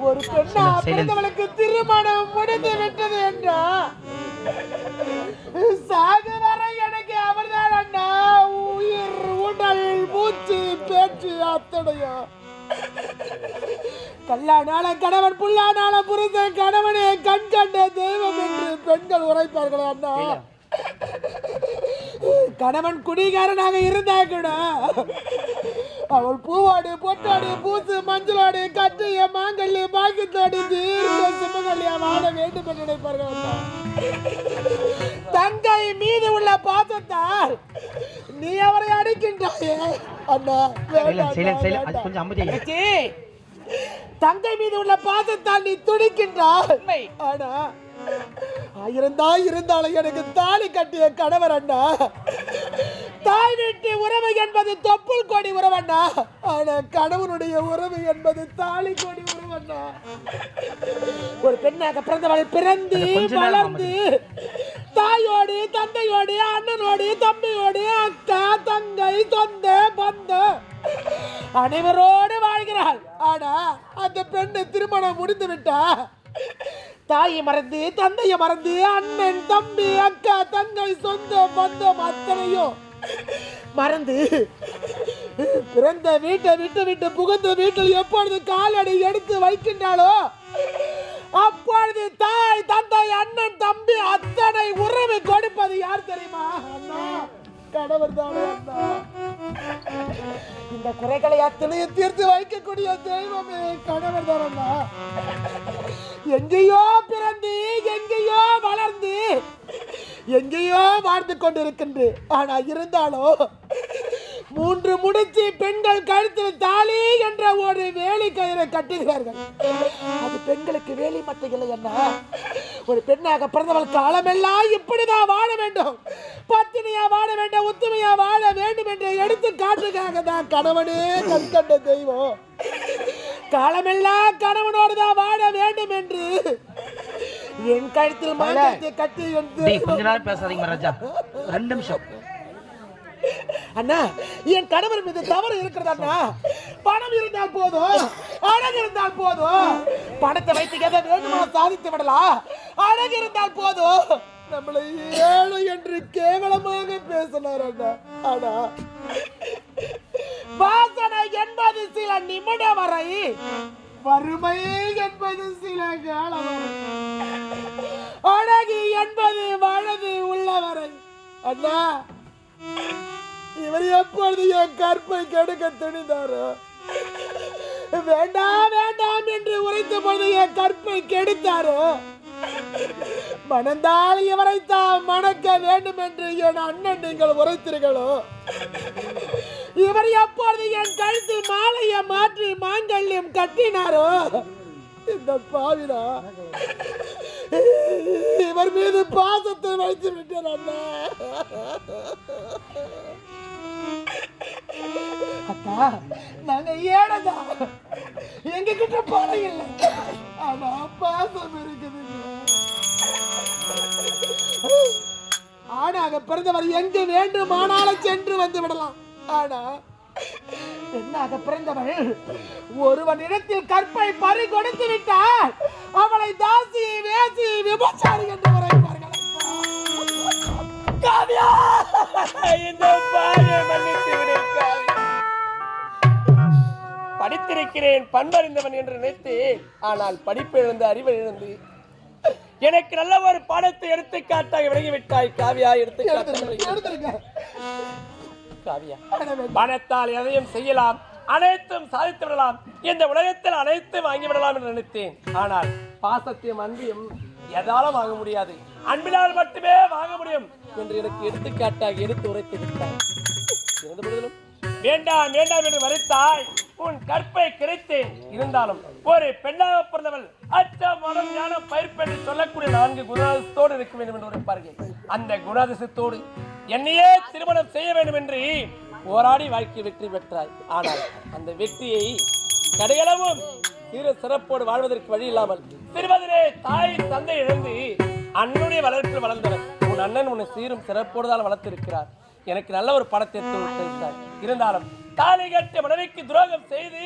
ஒரு பெண்ணா பிறந்தவளுக்கு திருமணம் முடிந்து விட்டது என்றா சாகு வரை எனக்கு அவர்தான் அண்ணா உயிர் உடல் மூச்சு பேச்சு அத்தனையும். கல்லானால கணவன் புல்லானால புரிந்த கணவனே கண் கண்ட தெய்வம் என்று பெண்கள் உரைப்பார்கள் அண்ணா. கணவன் குடிகாரனாக இருந்தா கூட அவள் பூவாடு பொட்டாடு பூசு மஞ்சளோடு கட்டிய மாங்கல்ய பாக்கித்தோடு தீர்க்க சுமங்கல்யா வாழ வேண்டும் என்று நினைப்பார்கள். தங்கை மீது உள்ள பாசத்தால் நீ அவரை அடிக்கின்றாயே. அண்ணா. கொஞ்சம் தங்கை மீது உள்ள பாசத்தால் நீ துடிக்கின்றாய். உண்மை. ஆனா ஆயிரந்தா இருந்தாலும் எனக்கு தாலி கட்டிய கணவர் அண்ணா. தாய் வீட்டு உறவு என்பது தொப்புள் கொடி உறவண்ணா ஆனா கணவனுடைய உறவு என்பது தாலி கொடி உறவண்ணா ஒரு பெண்ணாக பிறந்தவள் பிறந்து வளர்ந்து தாயோடு தந்தையோடு அண்ணனோடு தம்பியோடு அக்கா தங்கை சொந்த பந்தம் அனைவரோடு வாழ்கிறாள் ஆனா அந்த பெண்ணை திருமணம் முடிந்து விட்டா? தாயை மறந்து தந்தையை மறந்து அண்ணன் தம்பி அக்கா தங்கை சொந்த பந்தம் அத்தனையும் மறந்து பிறந்த வீட்டை விட்டு விட்டு புகுந்த வீட்டில் எப்பொழுது காலடி எடுத்து வைக்கின்றாளோ அப்பொழுது தாய் தந்தை அண்ணன் தம்பி அத்தனை உறவு கொடுப்பது யார் தெரியுமா? அண்ணா கணவர் தானே அண்ணா. இந்த குறைகளை அத்தனையும் தீர்த்து வைக்கக்கூடிய தெய்வமே கணவர் தரம்மா எங்கேயோ பிறந்து எங்கேயோ வளர்ந்து எங்கேயோ வாழ்ந்து கொண்டிருக்கின்ற ஆனா இருந்தாலும் மூன்று முடிச்சு பெண்கள் கழுத்தில் தாலி என்ற ஒரு வேலி கயிறை கட்டுகிறார்கள் அது பெண்களுக்கு வேலி மட்டும் இல்லை என்ன? ஒரு பெண்ணாக பிறந்தவள் காலமெல்லாம் இப்படிதான் வாழ வேண்டும். பத்தினியா வாழ வேண்டும் ஒத்துமையா வாழ வேண்டும் என்ற எடுத்து காட்டுக்காக தான் கணவனே கண்கண்ட தெய்வம். காலமெல்லாம் கணவனோடு தான் வாழ வேண்டும் என்று என் கழுத்தில் மாங்கல்யத்தை கட்டி என் டேய் கொஞ்ச நேரம் பேசாதீங்க ரெண்டு நிமிஷம். அண்ணா என் கணவர் மீது தவறு இருக்கிறது அண்ணா. பணம் இருந்தால் போதும் அழகு இருந்தால் போதும். பணத்தை வைத்து எதை வேண்டுமா சாதித்து விடலாம் அழகு இருந்தால் போதும். நம்மளை ஏழு என்று கேவலமாக பேசினார் அண்ணா. ஆனா வாசனை என்பது சில நிமிடம் வரை வறுமை என்பது சில காலம் அழகு என்பது வலது உள்ளவரை அண்ணா இவர் எப்பொழுது என் கற்பை கெடுக்க துணிந்தாரோ? வேண்டாம் வேண்டாம் என்று உரைத்த பொழுது என் கற்பை கெடுத்தாரோ? மணந்தால் இவரை தான் மணக்க வேண்டும் என்று என் அண்ணன் நீங்கள் உரைத்தீர்களோ? இவர் எப்பொழுது என் கழுத்து மாலையை மாற்றி மாங்கல்யம் கட்டினாரோ? இந்த பாவிடா இவர் மீது பாசத்தை வைத்து விட்டேன் அண்ணா. அக்கா நாங்க ஏடதா எங்க கிட்ட பணம் இல்லை. ஆனா பாசம் இருக்குது. ஆணாக பிறந்தவர் எங்கு வேண்டுமானாலும் சென்று வந்து விடலாம். ஆனா பெண்ணாக பிறந்தவள் ஒருவனிடத்தில் கற்பை பறி கொடுத்து விட்டால் அவளை தாசி வேசி விபச்சாரி என்று உரைப்பார்கள். காவியா! இந்த பாவியை மன்னித்து படித்திருக்கிறேன் பண்பறிந்தவன் என்று நினைத்தேன் ஆனால் படிப்பு இழந்து அறிவு இழந்து எனக்கு நல்ல ஒரு பாடத்தை எடுத்துக்காட்டாக விலகிவிட்டாய் காவியா எடுத்துக்காட்டாக எடுத்துருங்க காவியா பணத்தால் எதையும் செய்யலாம் அனைத்தும் சாதித்து விடலாம் இந்த உலகத்தில் அனைத்தும் வாங்கி விடலாம் என்று நினைத்தேன். ஆனால் பாசத்தையும் அன்பையும் எதாலும் வாங்க முடியாது. அன்பினால் மட்டுமே வாங்க முடியும் என்று எனக்கு எடுத்துக்காட்டாக எடுத்து உரைத்து பொழுதிலும் வேண்டாம் வேண்டாம் என்று மறுத்தாய். உன் கற்பை கிடைத்தேன் இருந்தாலும் ஒரு பெண்ணாக பிறந்தவள் அச்ச மனம் ஞான பயிர்ப்பு என்று சொல்லக்கூடிய நான்கு குணாதிசத்தோடு இருக்க வேண்டும் என்று பாருங்கள் அந்த குணாதிசத்தோடு என்னையே திருமணம் செய்ய வேண்டும் என்று போராடி வாழ்க்கை வெற்றி பெற்றாய். ஆனால் அந்த வெற்றியை கடையளவும் தீர சிறப்போடு வாழ்வதற்கு வழி இல்லாமல் சிறுவதிலே தாய் தந்தை இழந்து அண்ணனுடைய வளர்ப்பில் வளர்ந்தவர் உன் அண்ணன் உன்னை சீரும் சிறப்போடு தான் வளர்த்திருக்கிறார். எனக்கு நல்ல ஒரு படத்தை எடுத்து விட்டிருந்தார் இருந்தாலும் தாலி கட்ட மனைவிக்கு துரோகம் செய்து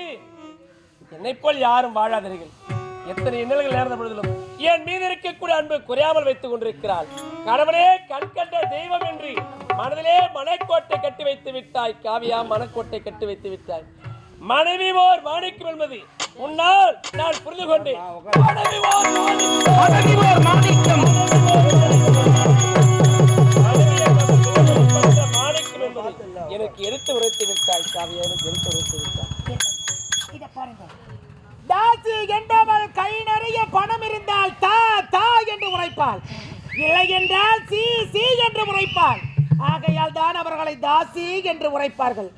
என்னை போல் யாரும் வாழாதீர்கள். எத்தனை இன்னல்கள் நேர்ந்த பொழுதிலும் என் மீது இருக்கக்கூடிய அன்பு குறையாமல் வைத்துக் கொண்டிருக்கிறாள். கணவனே கண் கண்ட தெய்வம் என்று மனதிலே மனக்கோட்டை கட்டி வைத்து விட்டாய். காவியா மனக்கோட்டை கட்டி வைத்து விட்டாய். மனைவி ஓர் மாணிக்கம் என்பது உன்னால் நான் புரிந்து கொண்டேன். மனைவி ஓர் மாணிக்கம். எனக்கு எடுத்து உரைத்து விட்டாய் காவியா எனக்கு எடுத்து உரைத்து விட்டாய். இதை பாருங்க. தாசி என்றவள் கை நிறைய பணம் இருந்தால் தா தா என்று உரைப்பாள். இல்லை என்றால் சி சி என்று உரைப்பாள். ஆகையால் தான் அவர்களை தாசி என்று உரைப்பார்கள்.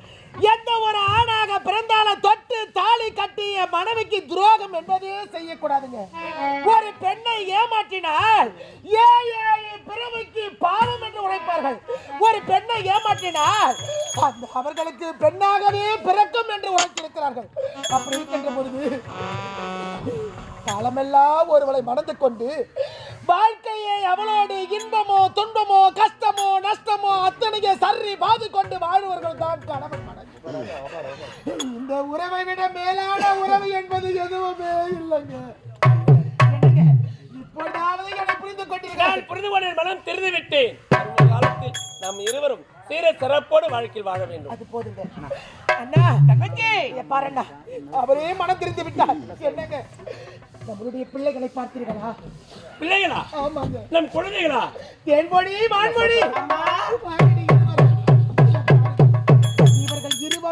எந்த ஒரு ஆணாக பிறந்தால தொட்டு தாலி கட்டிய மனைவிக்கு துரோகம் என்பதே செய்யக்கூடாதுங்க. ஒரு பெண்ணை ஏமாற்றினால் ஏ ஏழு பிறவிக்கு பாவம் என்று உழைப்பார்கள் ஒரு பெண்ணை ஏமாற்றினால் அந்த அவர்களுக்கு பெண்ணாகவே பிறக்கும் என்று உழைத்திருக்கிறார்கள் அப்படி இருக்கின்ற பொழுது காலமெல்லாம் ஒருவளை மணந்து கொண்டு வாழ்க்கையை அவளோடு இன்பமோ துன்பமோ கஷ்டமோ நஷ்டமோ அத்தனையை சரி பாது கொண்டு வாழ்வர்கள் தான் கணவன் மனைவி. இந்த உறவை விட மேலான உறவு என்பது எதுவுமே இல்லைங்க. என்னங்க, இப்பொழுதாவது என்னை புரிந்து கொண்டீர்கள். நான் புரிந்து கொண்ட மனம் தெரிந்து விட்டேன். வருங்கால காலத்தில் நாம் இருவரும் சீர சிறப்போடு வாழ்க்கையில் வாழ வேண்டும். அது போதுங்க. அண்ணா. தங்கச்சி! பாரு அண்ணா அவரே மனம் திரிந்து விட்டார். என்னங்க? நம்மளுடைய பிள்ளைகளை பார்த்தீர்களா? பிள்ளைகளா? ஆமாங்க. நம் குழந்தைகளா? தேன்மொழி வான்மொழி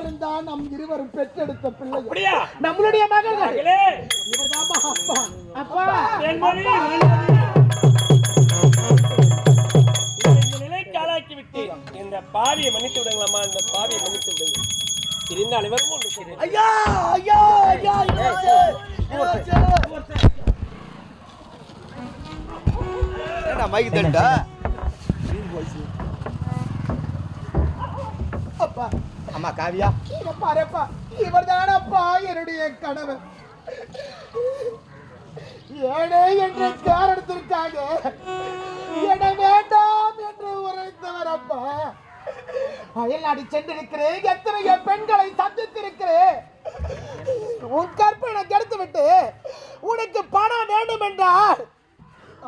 இருவரும் தான் நம் இருவரும் பெற்றெடுத்த அப்படியா? நம்மளுடைய மகளே. அப்பா. இந்த பாவியை மன்னித்து விடுங்களாமா இந்த பாவியை மன்னித்து விடுங்க. இருந்த அனைவரும் ஒன்று ஐயா ஐயா ஐயா இளவரசே, இளவரசே. ஏடா மைக் தண்டா அப்பா அம்மா காவியா. இங்க பாருப்பா. இவர் தானப்பா என்னுடைய கணவர். ஏனே என்ற காரணத்திற்காக என வேண்டாம் என்று உரைத்தவர் அப்பா அயல்நாடு சென்றிருக்கிறேன். எத்தனையோ பெண்களை சந்தித்திருக்கிறேன். உன் கற்பனை கெடுத்து விட்டு உனக்கு பணம் வேண்டும் என்றால்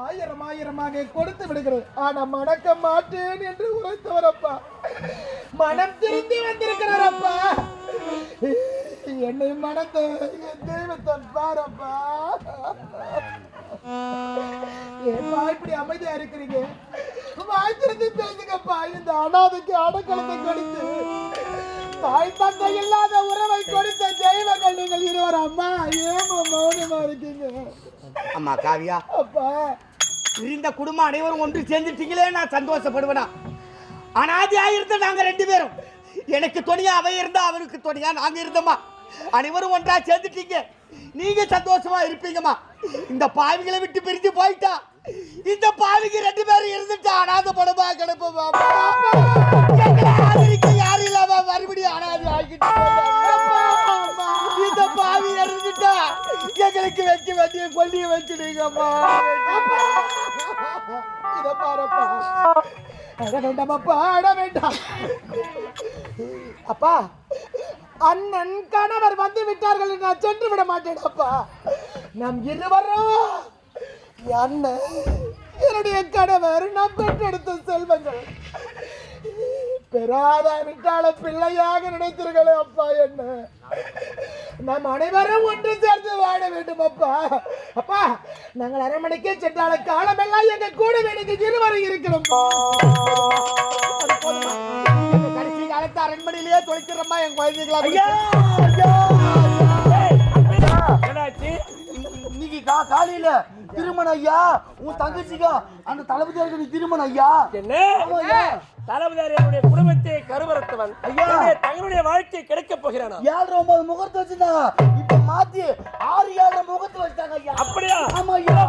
ஆயிரம் ஆயிரமாக கொடுத்து விடுகிறேன். ஆனா மணக்க மாட்டேன் என்று உரைத்தவர் அப்பா மனம் திரும்பி வந்திருக்கிறார் அப்பா. என்னை மனத்தை என் தெய்வத்தை பாரப்பா ஏன்பா இப்படி அமைதியா இருக்கிறீங்க? வாய் திறந்து பேசுங்கப்பா. இந்த அனாதைக்கு அடக்கலத்தை கொடுத்து தாய் தந்தை இல்லாத உறவை கொடுத்த தெய்வங்கள் நீங்கள் இருவர் அம்மா ஏமா மௌனமா இருக்கீங்க? அம்மா காவியா அப்பா. இந்த குடும்பம் அனைவரும் ஒன்று சேர்ந்துட்டீங்களே நான் சந்தோஷப்படுவேனா? அனாதியா இருந்த நாங்க ரெண்டு பேரும். எனக்கு துணியாக அவை இருந்தா அவருக்கு துணையா நாங்க இருந்தோமா? அனைவரும் ஒன்றா சேர்ந்துட்டீங்க. நீங்க சந்தோஷமா இருப்பீங்கம்மா. இந்த பாவிகளை விட்டு பிரிஞ்சு போயிட்டா. இந்த பாவிக்கு ரெண்டு பேரும் இருந்துட்டா. அனாத படமா கிடப்போம்? வைக்க வேண்டிய கொல்லிய வச்சிடுங்கம்மா. இத பாருப்பா. அட வேண்டாம் அப்பா அட வேண்டாம். அப்பா அண்ணன் கணவர் வந்து விட்டார்கள் நான் சென்று விட மாட்டேன் அப்பா. நம் இருவரும் அண்ணன் என்னுடைய கணவர் நாம் பெற்றெடுத்த செல்வங்கள். பெறாத விட்டால பிள்ளையாக நினைத்தீர்களே அப்பா என்ன? நாம் அனைவரும் ஒன்று சேர்ந்து வாழ வேண்டும் அப்பா. அப்பா நாங்கள் அரண்மனைக்கே சென்றால காலமெல்லாம் எங்க கூட எனக்கு இருவரை இருக்கிறோம். கடைசி காலத்து அரண்மனையிலேயே தொலைக்கிறோமா என் குழந்தைகளா கா காலையில. திருமணம் ஐயா உன் தங்கச்சிக்கா அந்த தளபதியாருக்கு நீ திருமணம் ஐயா. என்ன? தளபதியாரியுடைய குடும்பத்தை கருவறுத்தவன் என்னுடைய தங்களுடைய வாழ்க்கை கிடைக்கப் போகிறானா? ஏழரை ஒன்பது முகூர்த்தம் வச்சிருந்தாங்க இப்ப மாத்தி ஆறு ஏழரை முகூர்த்தம் வச்சிட்டாங்க ஐயா. அப்படியா? ஆமா ஐயா.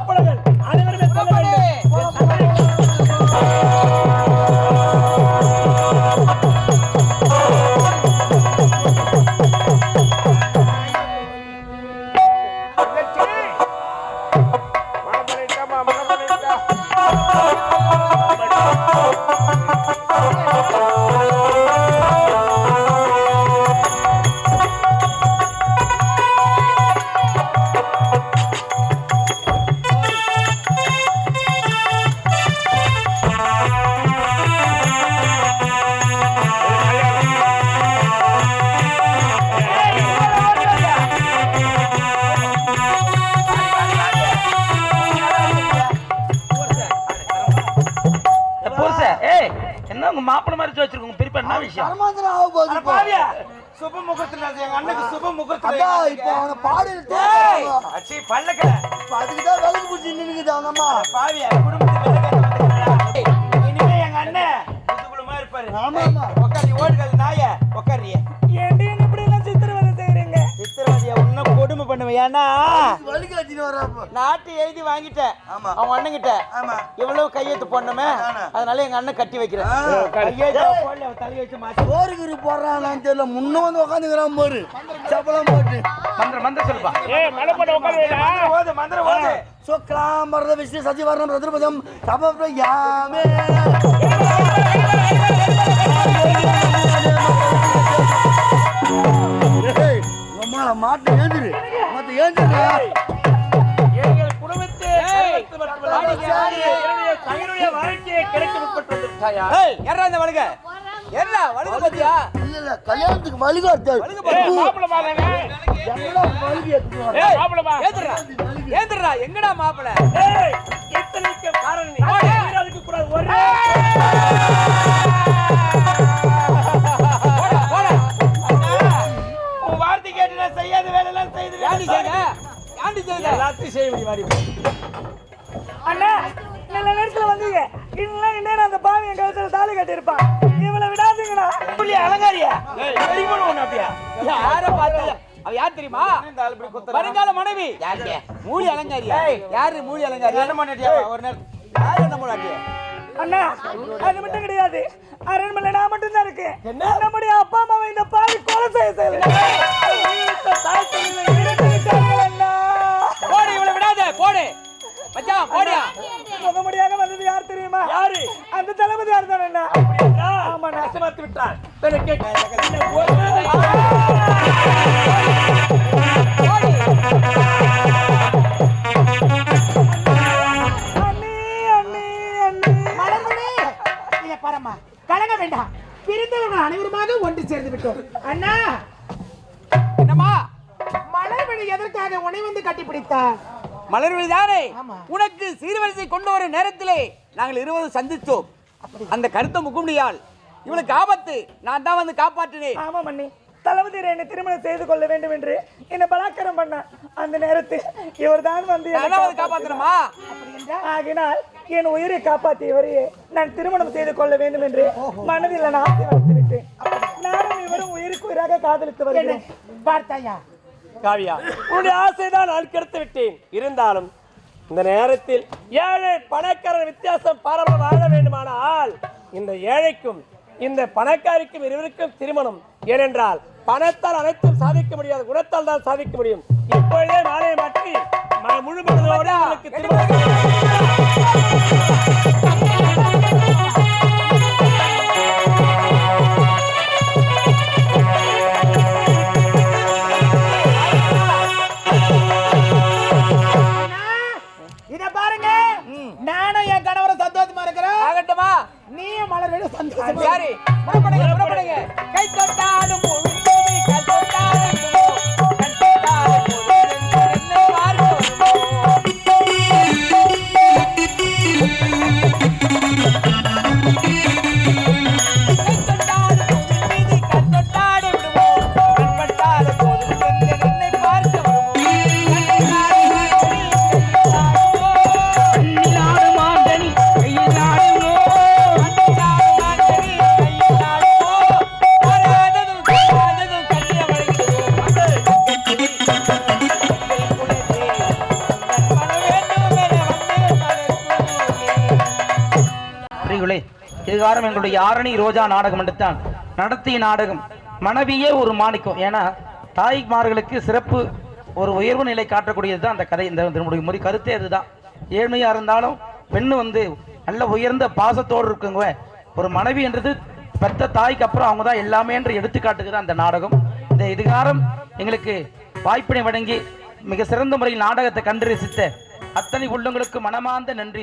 புறப்படுங்கள். அனைவருமே செல்ல வேண்டும். என் தந்தை என்ன விஷயம் கர்மாந்திரம் ஆக போகுது இப்போ. பாவியா சுப முகூர்த்தம் எங்க அண்ணனுக்கு சுப முகூர்த்தம் அதான் இப்போ அவனை பாடியில் ஏய், தோற்று அச்சி பல்லக்கல அதுக்கு தான் விலகு பிடிச்சி நின்னுக்குது அவங்க அம்மா பாவியா குடும்பத்துக்கு வந்துட்டாடா. ஏய், இனிமே எங்க அண்ணன் முதுகுலமா இருப்பாரு ஆமா ஆமா உட்காரி ஓடுகள் நாய உட்காரியே பண்ணுவேன். ஏன்னா நாட்டு எழுதி வாங்கிட்டேன். ஆமா. அவன் அண்ணன்கிட்ட ஆமா. இவ்வளவு கையெழுத்து போடணுமே? அதானே. அதனால எங்க அண்ணன் கட்டி வைக்கிறேன். தலையை வச்சு போடுறான்னு தெரியல. முன்ன வந்து உட்காந்துக்கிறான் பாரு. சப்பளம் போட்டு. மந்திர மந்திர சொல்லுப்பா. ஏய் மலை போட்டு உட்காருடா மந்திர ஓது மந்திர ஓது சுக்லாம் பரத விஷ்ணு சசிவர்ணம் ரத்னபதம் தப என்ன? வழுக பாத்தியா இல்ல இல்ல கல்யாணத்துக்கு வழிகாட்டு மாப்பிள பாருங்க எல்லாம் வலிக்கு எல்லாத்தையும் செய்ய முடியும் அண்ணா நல்ல நேரத்துல வந்தீங்க. இன்னும் இன்னும் அந்த பாவி என் கழுத்துல தாலி கட்டியிருப்பான். இவளை விடாதீங்கண்ணா. புள்ளி அலங்காரியா? ஒண்ணு அப்படியா. யார பார்த்து அவ யார் தெரியுமா? வருங்கால மனைவி. மூலி அலங்காரியா? யாரு மூலி அலங்காரி என்ன பண்ணிட்டியா ஒரு நேரம். யார் என்ன பண்ணாட்டியா அண்ணா அது மட்டும் கிடையாது. அரண்மனை நான் மட்டும் தான் இருக்கேன் நம்முடைய அப்பா அம்மாவை இந்த பாவி கொலை செய்ய செய்யல. போடு. மச்சான் போடியா? முகமுடியாக வந்தது யார் தெரியுமா? யாரு? அந்த தளபதி யார் தான் அண்ணி மலர்மணி இதை பாரம்மா. கலங்க வேண்டாம். பிரிந்தவர்கள் அனைவருமாக ஒன்று சேர்ந்து விட்டோம். அண்ணா. என்னம்மா? மலர்மணி எதற்காக உன்னை வந்து கட்டிப்பிடித்தார்? மலர்விழி தானே. உனக்கு சீர்வரிசை கொண்டு வரும் நேரத்திலே நாங்கள் இருவரும் சந்தித்தோம். அந்த கருத்த முகுமுடியால் இவளுக்கு ஆபத்து. நான் தான் வந்து காப்பாற்றினேன். ஆமா மண்ணி தளபதி என்னை திருமணம் செய்து கொள்ள வேண்டும் என்று என்னை பலாத்காரம் பண்ணான் அந்த நேரத்தில் நான் தான் வந்து காப்பாத்தணுமா? ஆகினால் என் உயிரை காப்பாற்றியவரையே நான் திருமணம் செய்து கொள்ள வேண்டும் என்று மனதில் நான் ஆசை விட்டேன். நானும் இவரும் உயிருக்கு உயிராக காதலித்து வருகிறேன் பார்த்தாயா? காவியா உன்னுடைய ஆசைதான் நான் கெடுத்து விட்டேன். இருந்தாலும் இந்த நேரத்தில் ஏழை பணக்காரர் வித்தியாசம் பாராமல் வாழ வேண்டுமானால் இந்த ஏழைக்கும் இந்த பணக்காரிக்கும் இருவருக்கும் திருமணம். ஏனென்றால் பணத்தால் அனைத்தும் சாதிக்க முடியாது குணத்தால் தான் சாதிக்க முடியும். இப்பொழுதே மாலையை மாற்றி முழு மனதோடு திருமணம் இதுகாரம் எங்களுடைய ஆரணி ரோஜா நாடகம் எடுத்தான். நடத்திய நாடகம். மனைவியே ஒரு மாணிக்கம். ஏன்னா தாய்மார்களுக்கு சிறப்பு ஒரு உயர்வு நிலை காட்டக்கூடியது தான் அந்த கதை. இந்த இதனுடைய முறை கருத்தே அதுதான். ஏழ்மையாக இருந்தாலும் பெண்ணு வந்து நல்ல உயர்ந்த பாசத்தோடு இருக்குங்க. ஒரு மனைவி என்றது பெத்த தாய்க்கு அப்புறம் அவங்க தான் எல்லாமே என்று எடுத்துக்காட்டுக்கு தான் அந்த நாடகம். இந்த இதுகாரம் எங்களுக்கு வாய்ப்பினை வழங்கி மிக சிறந்த முறையில் நாடகத்தை கண்டு ரசித்த அத்தனை உள்ளங்களுக்கு மனமார்ந்த நன்றி